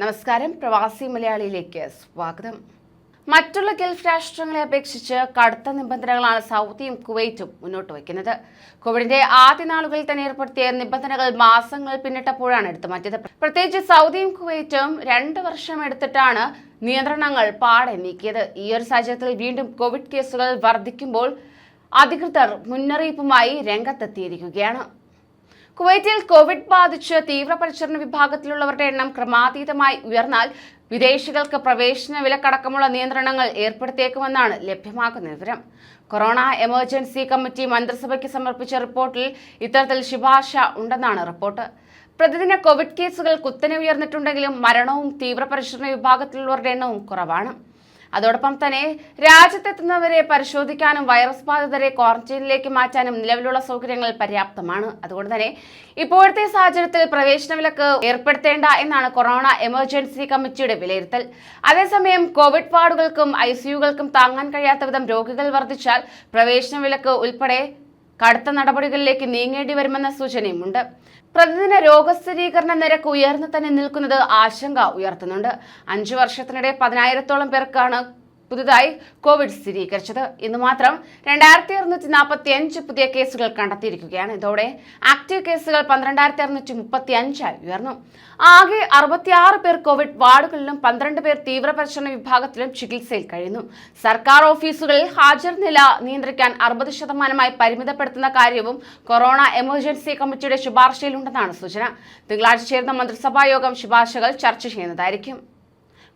നമസ്കാരം. പ്രവാസി മലയാളിയിലേക്ക് സ്വാഗതം. മറ്റുള്ള ഗൾഫ് രാഷ്ട്രങ്ങളെ അപേക്ഷിച്ച് കടുത്ത നിബന്ധനകളാണ് സൗദിയും കുവൈറ്റും മുന്നോട്ട് വയ്ക്കുന്നത്. കോവിഡിന്റെ ആദ്യ നാളുകളിൽ തന്നെ ഏർപ്പെടുത്തിയ നിബന്ധനകൾ മാസങ്ങൾ പിന്നിട്ടപ്പോഴാണ് എടുത്തു മാറ്റിയത്. പ്രത്യേകിച്ച് സൗദിയും കുവൈറ്റും രണ്ട് വർഷം എടുത്തിട്ടാണ് നിയന്ത്രണങ്ങൾ പാടെ നീക്കിയത്. ഈ ഒരു സാഹചര്യത്തിൽ വീണ്ടും കോവിഡ് കേസുകൾ വർദ്ധിക്കുമ്പോൾ അധികൃതർ മുന്നറിയിപ്പുമായി രംഗത്തെത്തിയിരിക്കുകയാണ്. കുവൈറ്റിൽ കോവിഡ് ബാധിച്ച് തീവ്രപരിചരണ വിഭാഗത്തിലുള്ളവരുടെ എണ്ണം ക്രമാതീതമായി ഉയർന്നാൽ വിദേശികൾക്ക് പ്രവേശന വിലക്കടക്കമുള്ള നിയന്ത്രണങ്ങൾ ഏർപ്പെടുത്തിയേക്കുമെന്നാണ് ലഭ്യമാകുന്ന വിവരം. കൊറോണ എമർജൻസി കമ്മിറ്റി മന്ത്രിസഭയ്ക്ക് സമർപ്പിച്ച റിപ്പോർട്ടിൽ ഇത്തരത്തിൽ ശുപാർശ ഉണ്ടെന്നാണ് റിപ്പോർട്ട്. പ്രതിദിന കോവിഡ് കേസുകൾ കുത്തനെ ഉയർന്നിട്ടുണ്ടെങ്കിലും മരണവും തീവ്രപരിചരണ വിഭാഗത്തിലുള്ളവരുടെ എണ്ണവും കുറവാണ്. അതോടൊപ്പം തന്നെ രാജ്യത്തെത്തുന്നവരെ പരിശോധിക്കാനും വൈറസ് ബാധിതരെ ക്വാറന്റൈനിലേക്ക് മാറ്റാനും നിലവിലുള്ള സൗകര്യങ്ങൾ പര്യാപ്തമാണ്. അതുകൊണ്ട് തന്നെ ഇപ്പോഴത്തെ സാഹചര്യത്തിൽ പ്രവേശന വിലക്ക് ഏർപ്പെടുത്തേണ്ട എന്നാണ് കൊറോണ എമർജൻസി കമ്മിറ്റിയുടെ വിലയിരുത്തൽ. അതേസമയം കോവിഡ് വാർഡുകൾക്കും ഐ താങ്ങാൻ കഴിയാത്ത വിധം രോഗികൾ വർദ്ധിച്ചാൽ പ്രവേശന വിലക്ക് ഉൾപ്പെടെ കടുത്ത നടപടികളിലേക്ക് നീങ്ങേണ്ടി വരുമെന്ന സൂചനയുമുണ്ട്. പ്രതിദിന രോഗസ്ഥിരീകരണ നിരക്ക് ഉയർന്നു തന്നെ നിൽക്കുന്നത് ആശങ്ക ഉയർത്തുന്നുണ്ട്. അഞ്ചു വർഷത്തിനിടെ പതിനായിരത്തോളം പേർക്കാണ് പുതുതായി കോവിഡ് സ്ഥിരീകരിച്ചത്. ഇന്ന് മാത്രം രണ്ടായിരത്തി അറുന്നൂറ്റി നാൽപ്പത്തി അഞ്ച് പുതിയ കേസുകൾ കണ്ടെത്തിയിരിക്കുകയാണ്. ഇതോടെ ആക്റ്റീവ് കേസുകൾ പന്ത്രണ്ടായിരത്തി അറുന്നൂറ്റി മുപ്പത്തി അഞ്ചായി ഉയർന്നു. ആകെ അറുപത്തിയാറ് പേർ കോവിഡ് വാർഡുകളിലും പന്ത്രണ്ട് പേർ തീവ്രപരിചരണ വിഭാഗത്തിലും ചികിത്സയിൽ കഴിയുന്നു. സർക്കാർ ഓഫീസുകളിൽ ഹാജർ നില നിയന്ത്രിക്കാൻ അറുപത് ശതമാനമായി പരിമിതപ്പെടുത്തുന്ന കാര്യവും കൊറോണ എമർജൻസി കമ്മിറ്റിയുടെ ശുപാർശയിലുണ്ടെന്നാണ് സൂചന. തിങ്കളാഴ്ച ചേരുന്ന മന്ത്രിസഭാ യോഗം ശുപാർശകൾ ചർച്ച ചെയ്യുന്നതായിരിക്കും.